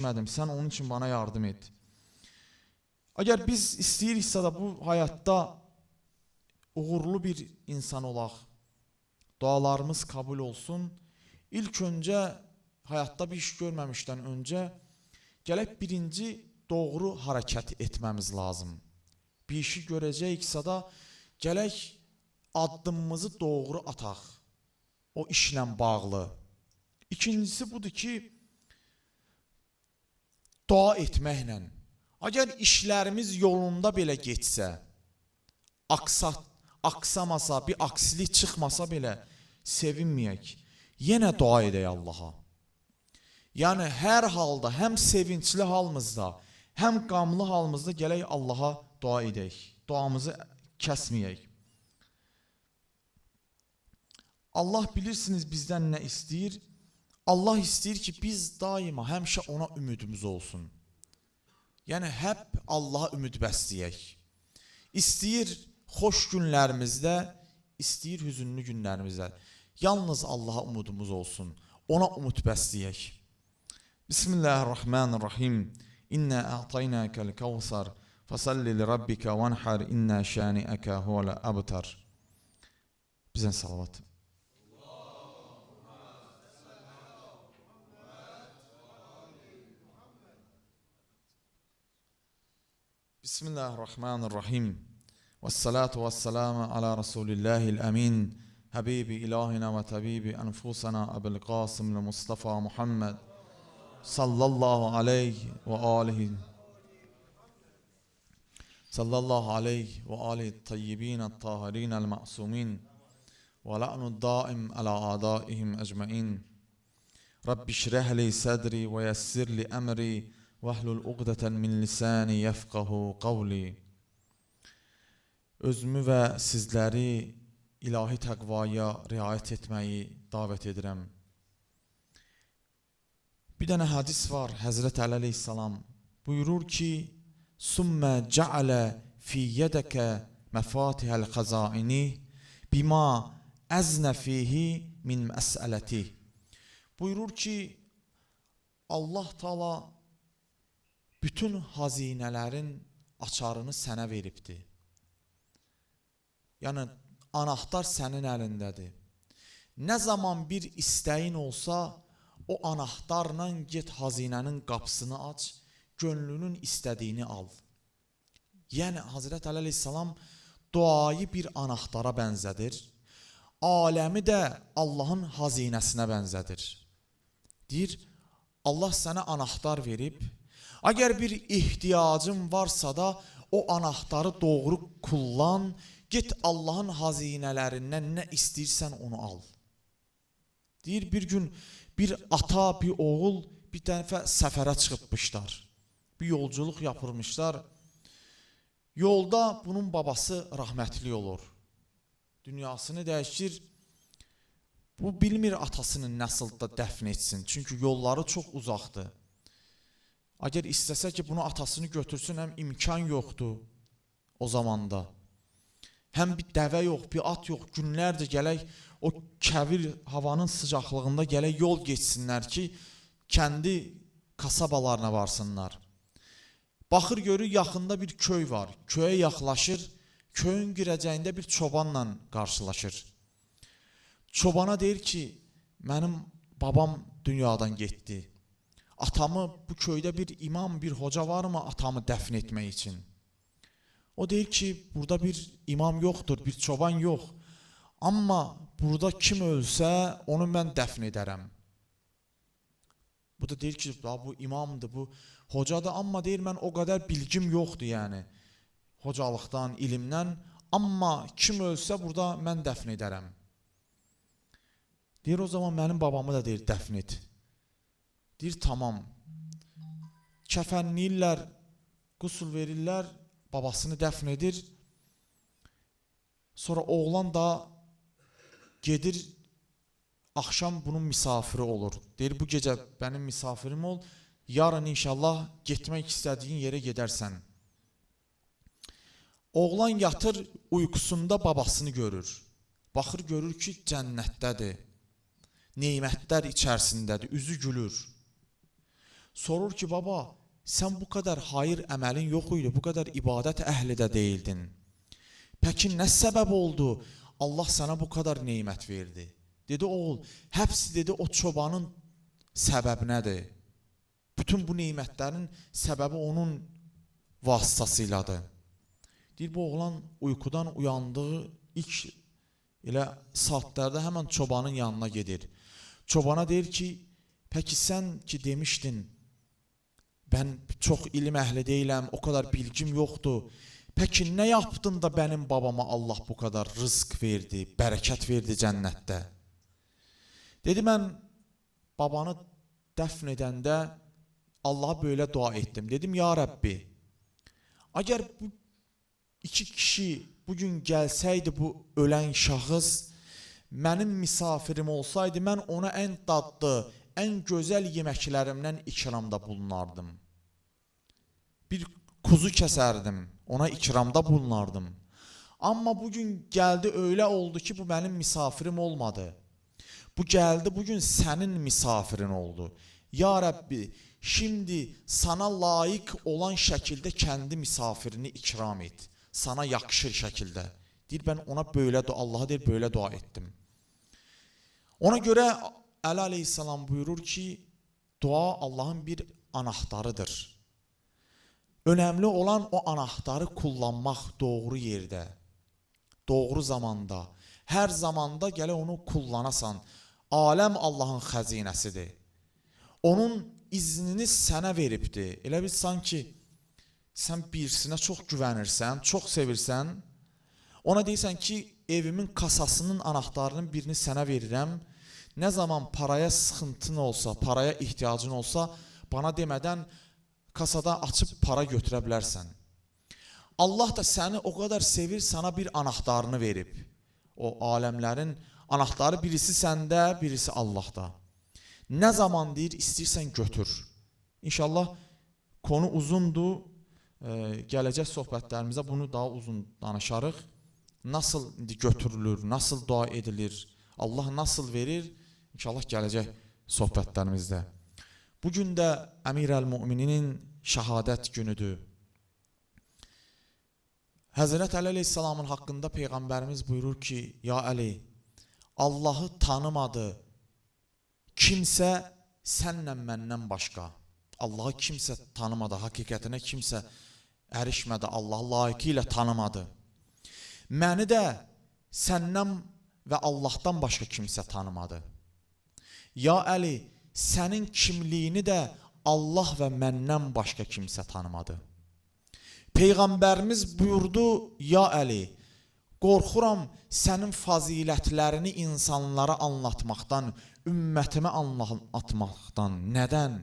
etmədim. Sən onun için bana yardım et. Əgər biz istəyiriksə də bu həyatda uğurlu bir insan olaq, dualarımız kabul olsun. İlk öncə həyatda bir iş görməmişdən öncə gələk birinci doğru hərəkət etməmiz lazım. Bir işi görəcəksə də gələk addımımızı doğru ataq. O işlə bağlı. İkincisi budur ki, dua etməklə. Əgər işlərimiz yolunda belə getsə, aksa, aksamasa, bir aksilik çıxmasa belə sevinməyək. Yenə dua edək Allaha. Yəni hər halda, həm sevincli halımızda, həm qamlı halımızda gələk Allaha dua edək. Duamızı kəsməyək. Allah bilirsiniz bizdən nə istəyir? Allah istəyir ki, biz daima həmişə ona ümidimiz olsun. Yəni həp Allaha ümid bəsləyək. İstəyir xoş günlərimizdə, istəyir hüzünlü günlərimizdə. Yalnız Allaha umudumuz olsun. Ona umud bəsləyək. Bismillahirrahmanirrahim. İnna a'taynakal kawsar fasalli li rabbika wanhar inna shani'aka huvel abtar. Bizə salavat. بسم الله الرحمن الرحيم والصلاة والسلام على رسول الله الأمين حبيب إلهنا وطبيب أنفسنا أبو القاسم المصطفى محمد صلى الله عليه وآله صلى الله عليه وآله الطيبين الطاهرين المعصومين ولعن الدائم على أعدائهم أجمعين رب اشرح لي صدري ويسر لي أمري Vahlul uqdatan min lisani yefqahu qavli. Özümü və sizləri ilahi təqvaya riayət etməyi davət edirəm. Bir dənə hədis var Həzrət Əli əleyhissalam buyurur ki: "Summa ca'ala fi yedeke mefatihel xazaini bima azna fihi min məs'əlati." Buyurur ki, Allah Taala bütün hazinələrin açarını sənə veribdi. Yəni anahtar sənin əlindədir. Nə zaman bir istəyin olsa, o anahtarla get hazinənin qapısını aç, gönlünün istədiyini al. Yəni Hazrət Əli əleyhissalam duayı bir anahtara bənzədir. Aləmi də Allahın hazinəsinə bənzədir. Deyir, Allah sənə anahtar verib, Əgər bir ihtiyacın varsa da o anahtarı doğru kullan, get Allahın hazinələrindən nə istəyirsən onu al. Deyir bir gün bir ata, bir oğul bir dəfə səfərə çıxıbmışlar. Bir yolculuq yapırmışlar. Yolda bunun babası rahmetli olur. Dünyasını dəyişir. Bu bilmir atasını nasıl da dəfn etsin. Çünki yolları çox uzaqdır. Əgər istəsə ki, bunu atasını götürsün, həm imkan yoxdur o zamanda. Həm bir dəvə yox, bir at yox, günlərdir gələk o kəvir havanın sıcaqlığında gələk yol geçsinlər ki, kəndi kasabalarına varsınlar. Baxır görür yaxında bir köy var. Köyə yaxlaşır, köyün girəcəyində bir çobanla qarşılaşır. Çobana deyir ki, mənim babam dünyadan getdi. Atamı bu köydə bir imam, bir hoca varmı atamı dəfn etmək üçün? O deyir ki, burada bir imam yoxdur, bir çoban yox. Amma burada kim ölsə, onu mən dəfn edərəm. Bu da deyir ki, bu imamdır, bu hocadır, amma deyir mən o qədər bilgim yoxdur yəni. Hocalıqdan, ilimdən, amma kim ölsə burada mən dəfn edərəm. Deyir o zaman mənim babamı da deyir dəfn et. Deyir tamam. Kəfənləyirlər, qusul verirlər, babasını dəfn edir. Sonra oğlan da gedir axşam bunun misafiri olur. Deyir bu gecə mənim misafirim ol. Yarın inşallah getmək istədiyin yerə gedərsən. Oğlan yatır uykusunda babasını görür. Baxır görür ki cənnətdədir. Neymətlər içərisindədir, üzü gülür. Sorur ki, baba, sən bu qədər hayır əməlin yox idi, bu qədər ibadət əhli də deyildin. Peki nə səbəb oldu? Allah sənə bu qədər nemət verdi. Dedi oğul, hepsi dedi o çobanın səbəbinədir. Bütün bu nemətlərin səbəbi onun vasıtasıyladır. Deyir bu oğlan uykudan uyandığı ilk elə saatlərdə həmən çobanın yanına gedir. Çobana deyir ki, peki sən ki demişdin, ben çox ilim əhli deyiləm, o kadar bilgim yoxdur. Peki nə yapdın da benim babama Allah bu kadar rızq verdi, bərəkət verdi cənnətdə? Dedi mən babanı dəfn edəndə Allaha böyle dua ettim. Dedim ya Rabbi, əgər bu iki kişi bugün gəlsəydi bu ölən şahıs mənim misafirim olsaydı mən ona ən dadlı, ən gözəl yeməklərimdən ikramda bulunardım. Bir kuzu kəsərdim, ona ikramda bulunardım. Amma bugün gəldi öyle oldu ki bu benim misafirim olmadı. Bu geldi bugün senin misafirin oldu. Ya Rabbi şimdi sana layık olan şekilde kendi misafirini ikram et. Sana yakışır şekilde. Deyir ben ona böyle dua Allah'a deyir böyle dua ettim. Ona göre Ali Aleyhisselam buyurur ki dua Allah'ın bir anahtarıdır. Önemli olan o anahtarı kullanmak doğru yerde, doğru zamanda, her zamanda gələ onu kullanasan. Aləm Allahın xəzinəsidir. Onun iznini sənə veribdi. Elə bil sanki sən birisinə çox güvənirsən, çox sevirsən. Ona deyirsən ki, evimin kasasının anahtarının birini sənə verirəm. Nə zaman paraya sıxıntın olsa, paraya ihtiyacın olsa, bana demədən kasada açıb para götürə. Allah da səni o kadar sevir, sana bir anahtarını verib. O aləmlərin anahtarı birisi səndə, birisi Allahda. Nə zaman deyir, istəyirsən götür. İnşallah konu uzundur. Ee, gələcək söhbətlərimizdə bunu daha uzun danışarıq. Nasıl götürülür, nasıl dua edilir, Allah nasıl verir? İnşallah gələcək söhbətlərimizdə. Bu gün də Əmir əl-Mömininin şəhadət günüdür. Həzrət Əli Aleyhisselamın haqqında Peyğəmbərimiz buyurur ki, Ya Əli, Allahı tanımadı kimsə sənlə məndən başqa. Allahı kimsə tanımadı, həqiqətinə kimsə erişmədi, Allah layıqı ilə tanımadı. Məni də səndən və Allahdan başqa kimsə tanımadı. Ya Əli, sənin kimliyini də Allah və məndən başqa kimsə tanımadı. Peyğəmbərimiz buyurdu: "Ya Əli, qorxuram sənin fazilətlərini insanlara anlatmaqdan, ümmətimə anlatmaqdan. Nədən?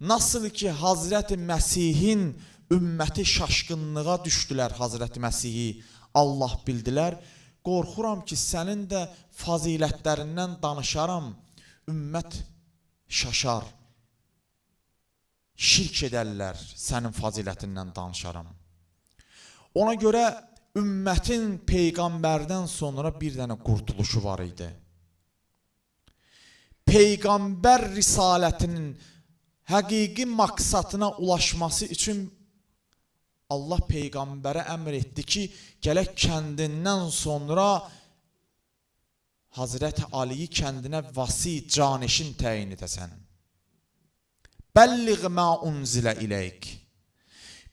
Nasıl ki Hazreti Məsihin ümməti şaşqınlığa düşdülər Hazreti Məsihi Allah bildilər. Qorxuram ki sənin də fazilətlərindən danışaram, ümmət şaşar. Şirk edərlər sənin fazilətindən danışaram. Ona görə ümmətin peyğəmbərdən sonra bir dənə qurtuluşu var idi. Peyğəmbər risalətinin həqiqi maksatına ulaşması üçün Allah peyğəmbərə əmr etdi ki, gələk kəndindən sonra Hazreti Aliyi kəndinə vasi canişin təyin edəsən. Bəlliğ mə unzilə iləyik.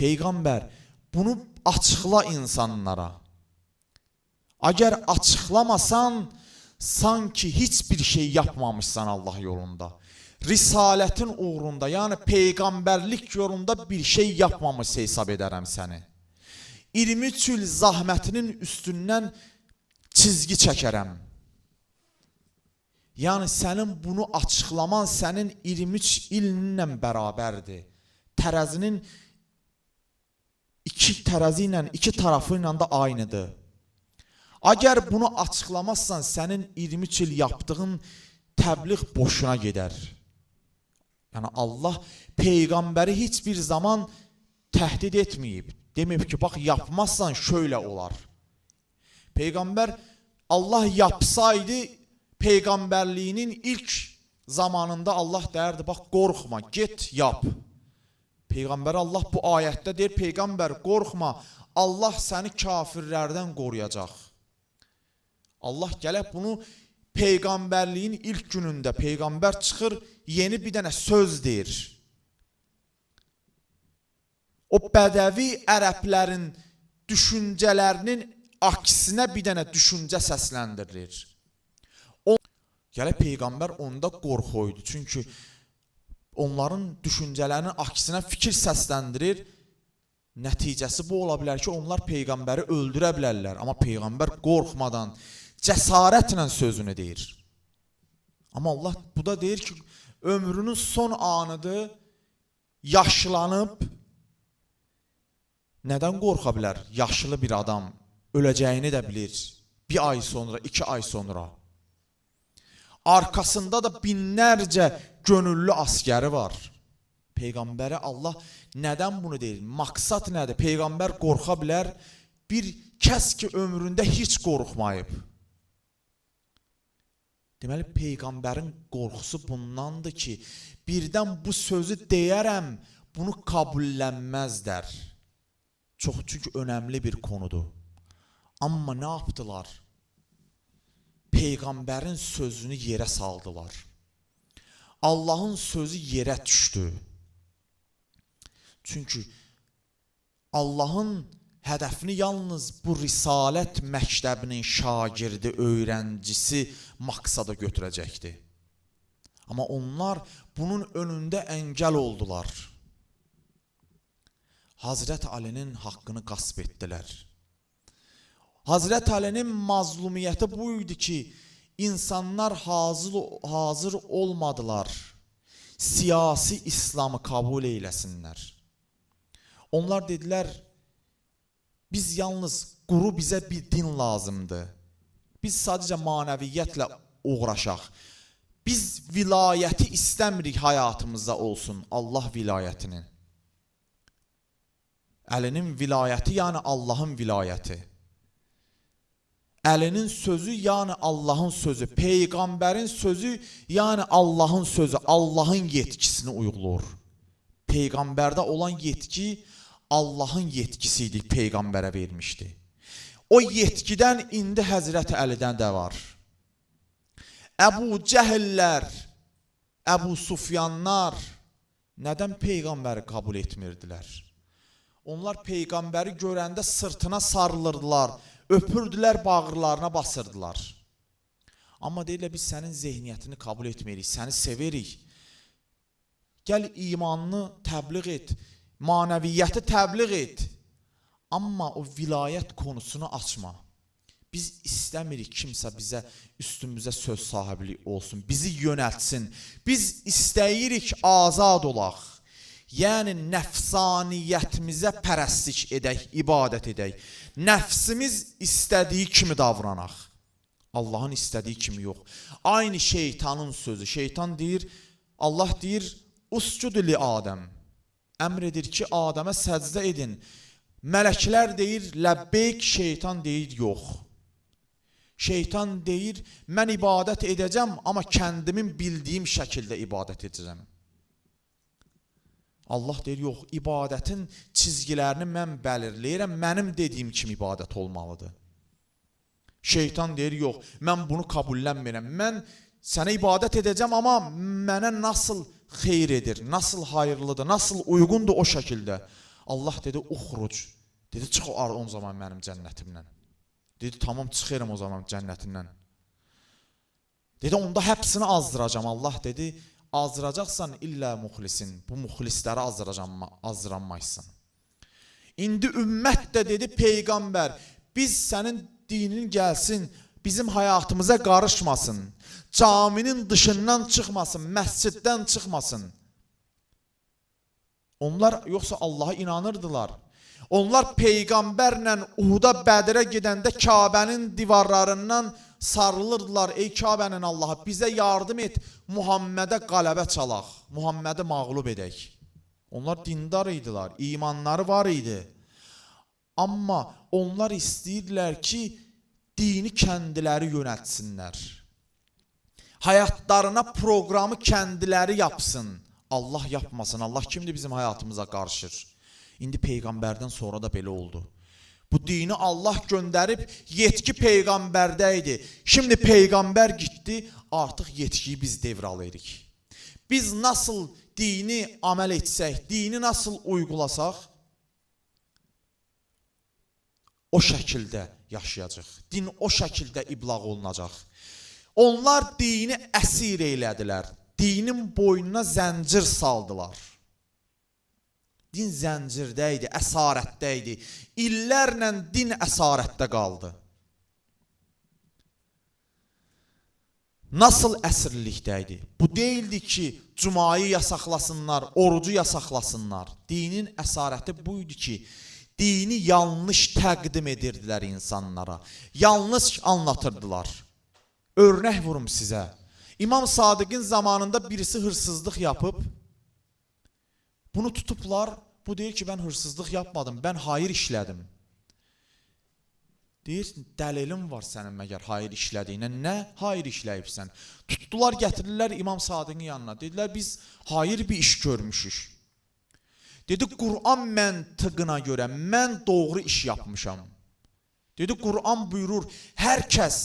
Peyğəmbər bunu açıqla insanlara. Əgər açıqlamasan, sanki heç bir şey yapmamışsan Allah yolunda. Risaletin uğrunda, yəni peyğəmbərlik yolunda bir şey yapmamış hesab edərəm səni. 23 il zahmətinin üstündən çizgi çəkərəm. Yəni sənin bunu açıqlaman sənin 23 illə bərabərdir. Tərəzinin iki tərəzi iki tarafı ilə də aynıdır. Əgər bunu açıqlamazsan, sənin 23 il yaptığın təbliğ boşuna gedər. Yəni Allah peyğəmbəri heç bir zaman təhdid etməyib. Deməyib ki, bax yapmazsan şöyle olar. Peyğəmbər Allah yapsaydı peyğəmbərliyinin ilk zamanında Allah derdi bax qorxma, get yap. Peyğəmbər Allah bu ayətdə deyir, peyğəmbər qorxma, Allah səni kafirlərdən qoruyacaq. Allah gəlib bunu peyğəmbərliyin ilk günündə peyğəmbər çıxır, yeni bir dənə söz deyir. O bədəvi ərəblərin düşüncələrinin aksinə bir dənə düşüncə səsləndirilir. Gələ peyğəmbər onda qorxuydu. Çünki onların düşüncələrinin aksinə fikir səsləndirir. Nəticəsi bu ola bilər ki, onlar peyğəmbəri öldürə bilərlər, amma peyğəmbər qorxmadan cəsarətlə sözünü deyir. Amma Allah bu da deyir ki, ömrünün son anıdır, yaşlanıb nədən qorxa bilər? Yaşlı bir adam öləcəyini də bilir. Bir ay sonra, iki ay sonra. Arkasında da binlərcə gönüllü askeri var. Peyğəmbərə Allah nədən bunu deyir? Maksat nədir? Peyğəmbər qorxa bilər. Bir kəs ki ömründə heç qorxmayıb. Deməli peyğəmbərin qorxusu bundandır ki, birdən bu sözü deyərəm, bunu qəbullənməzlər. Çox çünki önəmli bir konudur. Amma nə yapdılar? Peyğəmbərin sözünü yerə saldılar. Allahın sözü yerə düşdü. Çünki Allahın hədəfini yalnız bu risalət məktəbinin şagirdi, öyrəncisi maqsada götürəcəkdi. Amma onlar bunun önündə əngəl oldular. Hazrət Alinin haqqını qasb etdilər. Hazrət Alinin mazlumiyyəti bu idi ki, insanlar hazır hazır olmadılar. Siyasi İslamı qəbul eyləsinlər. Onlar dedilər, biz yalnız quru bizə bir din lazımdır. Biz sadəcə manəviyyətlə uğraşaq. Biz vilayəti istəmirik həyatımızda olsun, Allah vilayətinin. Əlinin vilayəti, yəni Allahın vilayəti. Əlinin sözü, yəni Allahın sözü. Peyğəmbərin sözü, yəni Allahın sözü. Allahın yetkisini uyğulur. Peyğəmbərdə olan yetki Allahın yetkisi idi, peyğəmbərə vermişdi. O yetkidən indi Həzrət Əlidən də var. Əbu Cəhillər, Əbu Sufyanlar nədən peyğəmbəri qəbul etmirdilər? Onlar peyğəmbəri görəndə sırtına sarılırdılar, öpürdülər, bağırlarına basırdılar. Amma deyirlər biz sənin zehniyyətini qəbul etmirik, səni sevirik. Gəl imanını təbliğ et, manəviyyəti təbliğ et. Amma o vilayət konusunu açma. Biz istəmirik kimsə bizə üstümüzə söz sahibliyi olsun, bizi yönəltsin. Biz istəyirik azad olaq. Yəni nəfsaniyyətimizə pərəstlik edək, ibadət edək. Nəfsimiz istədiyi kimi davranaq. Allahın istədiyi kimi yox. Aynı şeytanın sözü. Şeytan deyir, Allah deyir, uscud li Adəm. Əmr edir ki, Adəmə səcdə edin. Mələklər deyir, ləbbeyk, şeytan deyir, yox. Şeytan deyir, mən ibadət edəcəm, amma kəndimin bildiyim şəkildə ibadət edəcəm. Allah deyir, yox, ibadətin çizgilərini mən bəlirləyirəm, mənim dediyim kimi ibadət olmalıdır. Şeytan deyir, yox, mən bunu qəbullənmirəm. Mən sənə ibadət edəcəm, amma mənə nasıl xeyir edir, nasıl hayırlıdır, nasıl uyğundur o şəkildə. Allah dedi, uxruc. Dedi, çıx o zaman mənim cənnətimdən. Dedi, tamam çıxıram o zaman cənnətindən. Dedi, onda həbsini azdıracam. Allah dedi, azdıracaqsan illə muxlisin. Bu muxlisləri azdıracam, azdıranmaysan. İndi ümmət də dedi, Peyğəmbər, biz sənin dinin gəlsin, bizim həyatımıza qarışmasın. Caminin dışından çıxmasın, məsciddən çıxmasın. Onlar yoxsa Allaha inanırdılar. Onlar peyğəmbərlə Uhuda Bədirə gedəndə Kabənin divarlarından sarılırdılar. Ey Kabənin Allahı, bizə yardım et. Muhammədə qələbə çalaq. Muhammədi məğlub edək. Onlar dindar idilər, imanları var idi. Amma onlar istəyirdilər ki, dini kəndiləri yönəltsinlər. həyatlarına proqramı kendiləri yapsın. Allah yapmasın. Allah kimdir bizim həyatımıza qarışır? İndi peyğəmbərdən sonra da belə oldu. Bu dini Allah göndərib yetki peyğəmbərdə idi. Şimdi peyğəmbər getdi, artıq yetkiyi biz devralırıq. Biz nasıl dini amel etsək, dini nasıl uygulasaq, o şəkildə yaşayacaq. Din o şəkildə iblağ olunacaq. Onlar dini əsir eylədilər. Dinin boynuna zəncir saldılar. Din zəncirdə idi, əsarətdə idi. İllərlə din əsarətdə qaldı. Nasıl əsirlikdə? Bu deyildi ki, cumayı yasaqlasınlar, orucu yasaqlasınlar. Dinin əsarəti bu idi ki, dini yanlış təqdim edirdilər insanlara. Yanlış anlatırdılar. Örnək vurum sizə. İmam Sadiqin zamanında birisi hırsızlıq yapıb, bunu tutublar, bu deyir ki, mən hırsızlıq yapmadım, mən hayır işlədim. Deyir, dəlilin var sənin məgər hayır işlədiyinə. Nə hayır işləyibsən? Tutdular, gətirirlər İmam Sadiqin yanına. Dedilər, biz hayır bir iş görmüşük. Dedi, Qur'an məntiqına görə mən doğru iş yapmışam. Dedi, Qur'an buyurur, hər kəs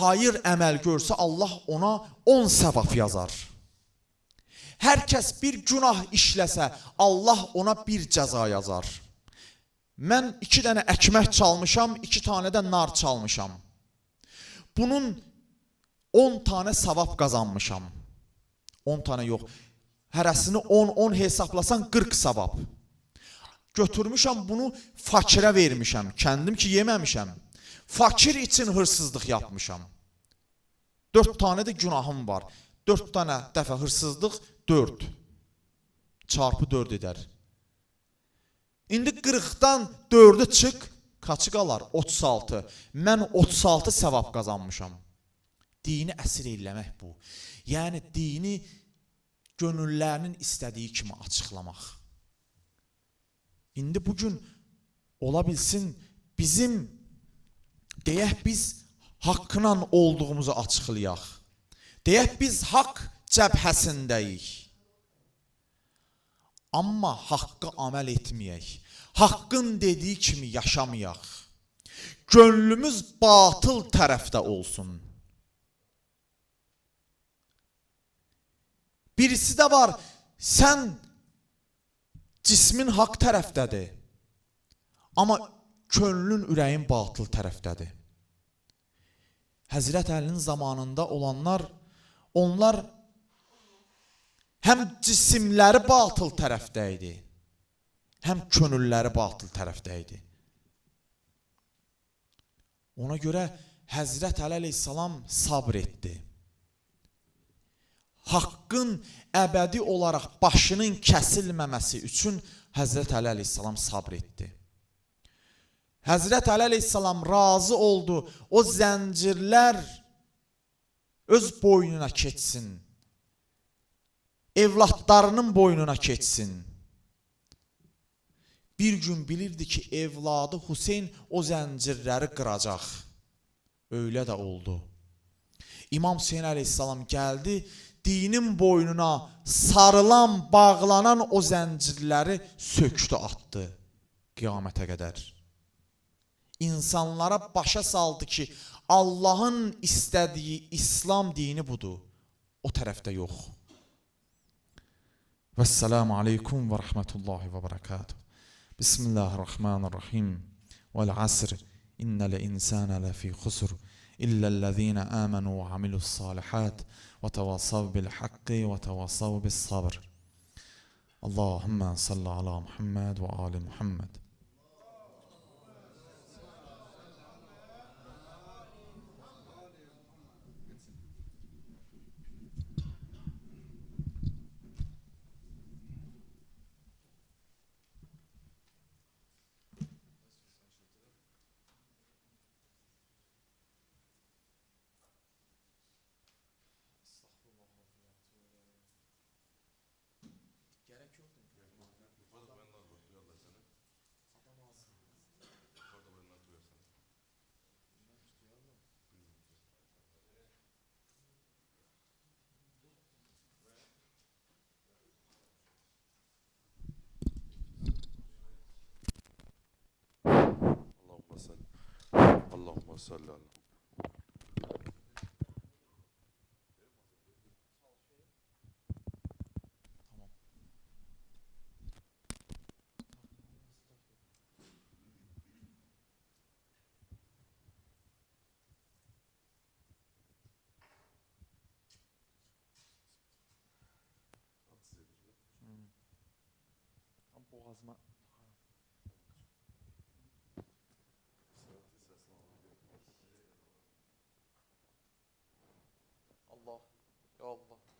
hayır əməl görsə Allah ona 10 səvab yazar. Hər kəs bir günah işləsə Allah ona bir cəza yazar. Mən iki dənə əkmək çalmışam, iki tane də nar çalmışam. Bunun 10 tane savab qazanmışam. 10 tane yox. Hərəsini 10-10 hesaplasan 40 savab. Götürmüşəm bunu fakirə vermişəm. Kendim ki yeməmişəm. Fakir için hırsızlıq yapmışam. 4 tane də günahım var. 4 tane dəfə hırsızlıq 4. Çarpı 4 edər. İndi 40-dan 4-ü çıx, kaçı qalar? 36. Mən 36 savab qazanmışam. Dini əsir eləmək bu. Yəni dini gönüllərinin istədiyi kimi açıqlamaq. İndi bugün ola bilsin bizim deyək biz haqqla olduğumuzu açıqlayaq. Deyək biz haqq cəbhəsindəyik. Amma haqqı amel etməyək. Haqqın dediyi kimi yaşamayaq. Gönlümüz batıl tərəfdə olsun. Birisi də var, sən cismin haqq tərəfdədir. Amma könlün, ürəyin batıl tərəfdədir. Həzrət Əlinin zamanında olanlar, onlar həm cisimləri batıl tərəfdə idi, həm könülləri batıl tərəfdə idi. Ona görə Həzrət Əli əleyhissalam sabr etdi. Haqqın əbədi olaraq başının kəsilməməsi üçün Həzrət Əli əleyhissalam sabr etdi. Həzrət Əli əleyhissalam razı oldu. O zəncirlər öz boynuna keçsin. Evlatlarının boynuna keçsin. Bir gün bilirdi ki, evladı Hüseyn o zəncirləri qıracaq. Öyle də oldu. İmam Hüseyin əleyhissalam gəldi, dinin boynuna sarılan, bağlanan o zəncirləri söktü, atdı qiyamətə qədər. İnsanlara başa saldı ki, Allahın istədiyi İslam dini budur. O tərəfdə yox. والسلام عليكم ورحمة الله وبركاته. بسم الله الرحمن الرحيم. والعصر إن الإنسان لفي خسر إلا الذين آمنوا وعملوا الصالحات وتواصوا بالحق وتواصوا بالصبر. اللهم صل على محمد وآل محمد. وسلم اللهم صل على Allah ya Allah